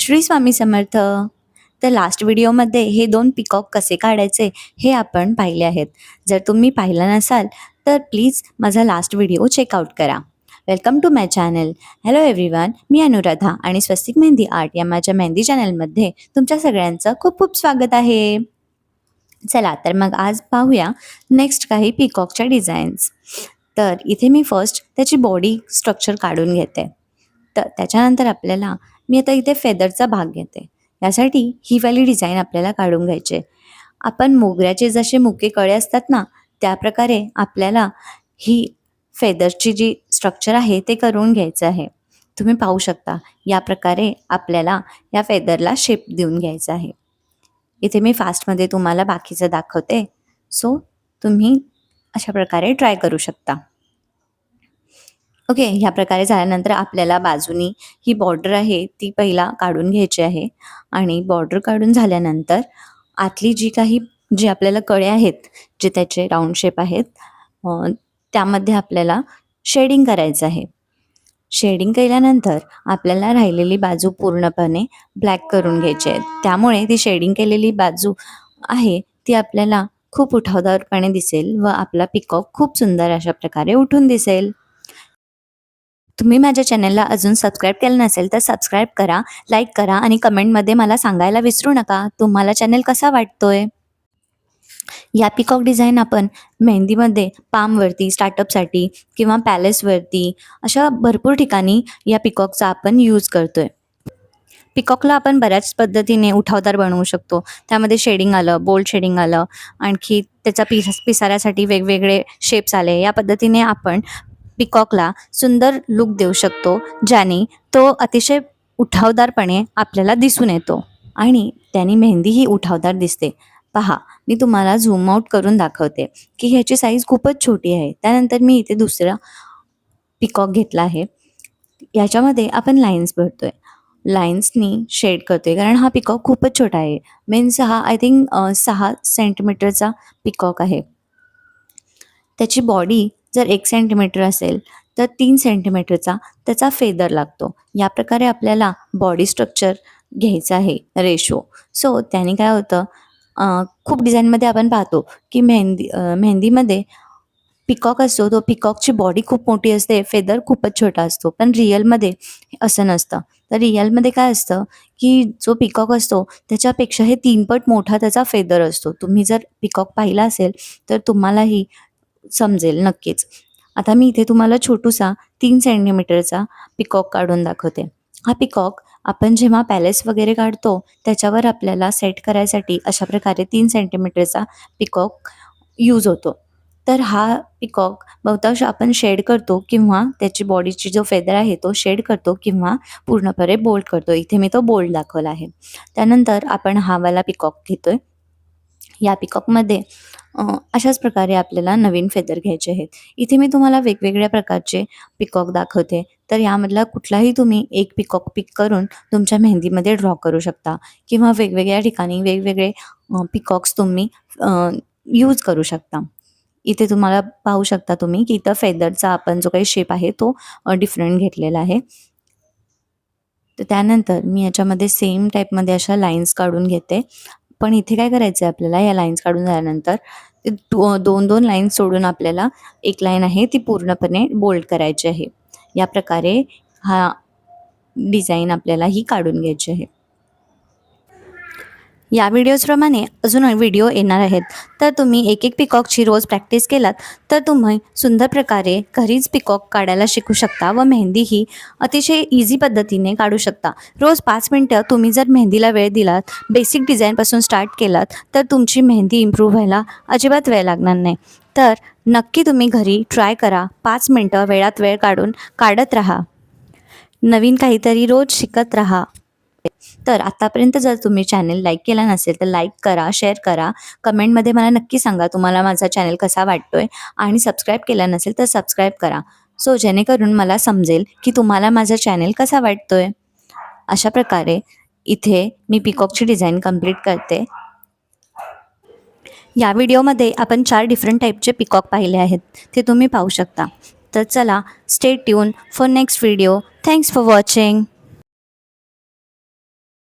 श्री स्वामी समर्थ. तर लास्ट व्हिडिओमध्ये हे दोन पिकॉक कसे काढायचे हे आपण पाहिले आहेत. जर तुम्ही पाहिलं नसाल तर प्लीज माझा लास्ट व्हिडिओ चेकआउट करा. Welcome to my channel hello everyone मी अनुराधा आणि स्वस्तिक मेहंदी आर्ट या माझ्या मेहंदी चॅनलमध्ये तुमच्या सगळ्यांचं खूप खूप स्वागत आहे. चला तर मग आज पाहूया नेक्स्ट काही पिकॉकच्या डिझाईन्स तर इथे मी फर्स्ट त्याची बॉडी स्ट्रक्चर काढून घेते. तर त्याच्यानंतर आपल्याला मी आता इथे फेदरचा भाग घेते. यासाठी ही वाली डिझाईन आपल्याला काढून घ्यायची आपण मोगऱ्याचे जसे मुके कळे असतात ना त्या प्रकारे आपल्याला ही फेदरची जी स्ट्रक्चर आहे ते करून घ्यायचं आहे. तुम्ही पाहू शकता या प्रकारे आपल्याला या फेदरला शेप देऊन घ्यायचा आहे. इथे मी फास्टमध्ये तुम्हाला बाकीचं दाखवते. सो तुम्ही अशा प्रकारे ट्राय करू शकता. ओके ह्या प्रकारे झाल्यानंतर आपल्याला बाजूनी ही बॉर्डर आहे ती पहिला काढून घ्यायची आहे. आणि बॉर्डर काढून झाल्यानंतर आतली जी काही जी आपल्याला कळे आहेत जे त्याचे राऊंड शेप आहेत त्यामध्ये आपल्याला शेडिंग करायचं आहे. शेडिंग केल्यानंतर आपल्याला राहिलेली बाजू पूर्णपणे ब्लॅक करून घ्यायची आहे. त्यामुळे ती शेडिंग केलेली बाजू आहे ती आपल्याला खूप उठावदारपणे दिसेल व आपला पिकॉक खूप सुंदर अशा प्रकारे उठून दिसेल. तुम्ही माझ्या चॅनलला अजून सबस्क्राईब केलं नसेल तर सबस्क्राईब करा लाईक करा आणि कमेंटमध्ये मला सांगायला विसरू नका. तुम्हाला चॅनल कसा वाटतोय? या पिकॉक डिझाईन आपण मेहंदीमध्ये पामवरती स्टार्टअपसाठी किंवा पॅलेसवरती अशा भरपूर ठिकाणी या पिकॉकचा आपण यूज करतोय. पिकॉकला आपण बऱ्याच पद्धतीने उठावदार बनवू शकतो. त्यामध्ये शेडिंग आलं बोल्ड शेडिंग आलं आणखी त्याचा पिस पिसाऱ्यासाठी वेगवेगळे शेप्स आले. या पद्धतीने आपण पिकॉकला सुंदर लुक देऊ शकतो ज्याने तो अतिशय उठावदारपणे आपल्याला दिसून येतो. आणि त्याने मेहंदीही उठावदार दिसते. पहा मी तुम्हाला झूम आउट करून दाखवते की ह्याची साईज खूपच छोटी आहे. त्यानंतर मी इथे दुसरा पिकॉक घेतला आहे. याच्यामध्ये आपण लाईन्स भरतोय. लाईन्सनी शेड करतोय कारण हा पिकॉक खूपच छोटा आहे. मीन्स हा आय थिंक सहा सेंटीमीटरचा पिकॉक आहे. त्याची बॉडी जर एक सेंटीमीटर असेल तर तीन सेंटीमीटरचा त्याचा फेदर लागतो. या प्रकारे आपल्याला बॉडी स्ट्रक्चर घ्यायचं आहे रेशो सो त्याने काय होतं खूप डिझाईनमध्ये आपण पाहतो की मेहंदी मेहंदीमध्ये पिकॉक असतो तो पिकॉकची बॉडी खूप मोठी असते फेदर खूपच छोटा असतो. पण रिअलमध्ये असं नसतं. तर रिअलमध्ये काय असतं की जो पिकॉक असतो त्याच्यापेक्षा हे तीनपट मोठा त्याचा फेदर असतो. तुम्ही जर पिकॉक पाहिला असेल तर तुम्हालाही समजेल नक्कीच. आता मी इथे तुम्हाला छोटूसा तीन सेंटीमीटरचा पिकॉक काढून दाखवते. हा पिकॉक आपण जेव्हा पॅलेस वगैरे काढतो त्याच्यावर आपल्याला सेट करायसाठी अशा प्रकारे तीन सेंटीमीटरचा पिकॉक यूज होतो. तर हा पिकॉक बहुतांश आपण शेड करतो किंवा त्याची बॉडीची जो फेदर आहे तो शेड करतो किंवा पूर्णपणे बोल्ड करतो. इथे मी तो बोल्ड दाखवला आहे. त्यानंतर आपण हा वाला पिकॉक घेतोय. या पिकॉकमध्ये अशाच प्रकारे आपल्याला नवीन फेदर घ्यायचे आहेत. इथे मी तुम्हाला वेगवेगळ्या प्रकारचे पिकॉक दाखवते. तर यामधला कुठलाही तुम्ही एक पिकॉक पिक करून तुमच्या मेहंदीमध्ये ड्रॉ करू शकता. किंवा वेगवेगळ्या ठिकाणी वेगवेगळे पिकॉक्स तुम्ही यूज करू शकता. इथे तुम्हाला पाहू शकता तुम्ही की इथं फेदरचा आपण जो काही शेप आहे तो डिफरंट घेतलेला आहे. तर त्यानंतर मी याच्यामध्ये सेम टाईपमध्ये अशा लाईन्स काढून घेते. पण इथे काय करायचं आहे आपल्याला या लाईन्स काढून झाल्यानंतर दो दोन दोन लाईन्स सोडून आपल्याला एक लाईन आहे ती पूर्णपणे बोल्ड करायची आहे. या प्रकारे हा डिझाईन आपल्याला ही काढून घ्यायची आहे. या व्हिडिओजप्रमाणे अजून व्हिडिओ येणार आहेत. तर तुम्ही एक एक पिकॉकची रोज प्रॅक्टिस केलात तर तुम्ही सुंदर प्रकारे घरीच पिकॉक काढायला शिकू शकता व मेहंदी ही अतिशय इझी पद्धतीने काढू शकता. रोज पाच मिनटं तुम्ही जर मेहंदीला वेळ दिलात बेसिक डिझाईनपासून स्टार्ट केलात तर तुमची मेहंदी इम्प्रूव्ह व्हायला अजिबात वेळ लागणार नाही. तर नक्की तुम्ही घरी ट्राय करा पाच मिनटं वेळात वेळ काढून काढत राहा. नवीन काहीतरी रोज शिकत राहा. तर आतापर्यंत जर तुम्ही चॅनल लाईक केला नसेल तर लाईक करा शेअर करा. कमेंटमध्ये मला नक्की सांगा तुम्हाला माझा चॅनल कसा वाटतोय. आणि सबस्क्राईब केला नसेल तर सबस्क्राईब करा. सो जेणेकरून मला समजेल की तुम्हाला माझा चॅनल कसा वाटतोय. अशा प्रकारे इथे मी पिकॉकची डिझाईन कंप्लीट करते. या व्हिडिओमध्ये आपण चार डिफरंट टाईपचे पिकॉक पाहिले आहेत. ते तुम्ही पाहू शकता. तर चला stay tune for next video thanks for watching